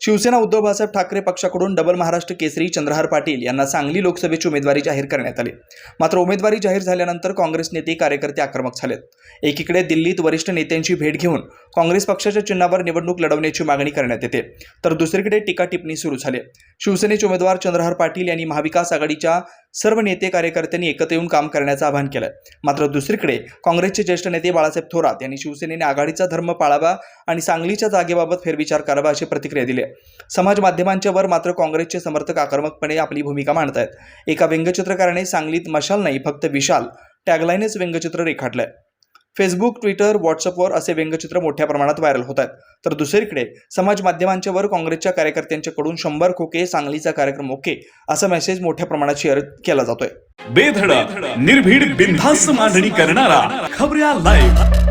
शिवसेना उद्धव बाळासाहेब ठाकरे पक्षाकडून डबल महाराष्ट्र केसरी चंद्रहार पाटील यांना सांगली लोकसभेची उमेदवारी जाहीर करण्यात आली. मात्र उमेदवारी जाहीर झाल्यानंतर काँग्रेस नेते कार्यकर्ते आक्रमक झालेत. एकीकडे दिल्लीत वरिष्ठ नेत्यांची भेट घेऊन काँग्रेस पक्षाच्या चिन्हावर निवडणूक लढवण्याची मागणी करण्यात येते. तर दुसरीकडे टीका टिप्पणी सुरू झाली. शिवसेनेचे उमेदवार चंद्रहार पाटील यांनी महाविकास आघाडीच्या सर्व नेते कार्यकर्त्यांनी एकत्र येऊन काम करण्याचं आवाहन केलं मात्र दुसरीकडे काँग्रेसचे ज्येष्ठ नेते बाळासाहेब थोरात यांनी शिवसेनेने आघाडीचा धर्म पाळावा आणि सांगलीच्या जागेबाबत फेरविचार करावा अशी प्रतिक्रिया दिली आहे समाज माध्यमांच्या वर मात्र काँग्रेसचे समर्थक आक्रमकपणे आपली भूमिका मांडतायत. एका व्यंगचित्रकाराने सांगलीत मशाल नाही फक्त विशाल. टॅगलाईनच व्यंगचित्र रेखाटलंय. फेसबुक ट्विटर व्हॉट्सअपवर असे व्यंगचित्र मोठ्या प्रमाणात व्हायरल होत आहेत तर दुसरीकडे समाज माध्यमांच्या वर काँग्रेसच्या कार्यकर्त्यांच्याकडून शंभर खोके सांगलीचा कार्यक्रम ओके असा मेसेज मोठ्या प्रमाणात शेअर केला जातोय. बेधडक निर्भीड बिनधास्त मांडणी करणारा खबऱ्या लाईव्ह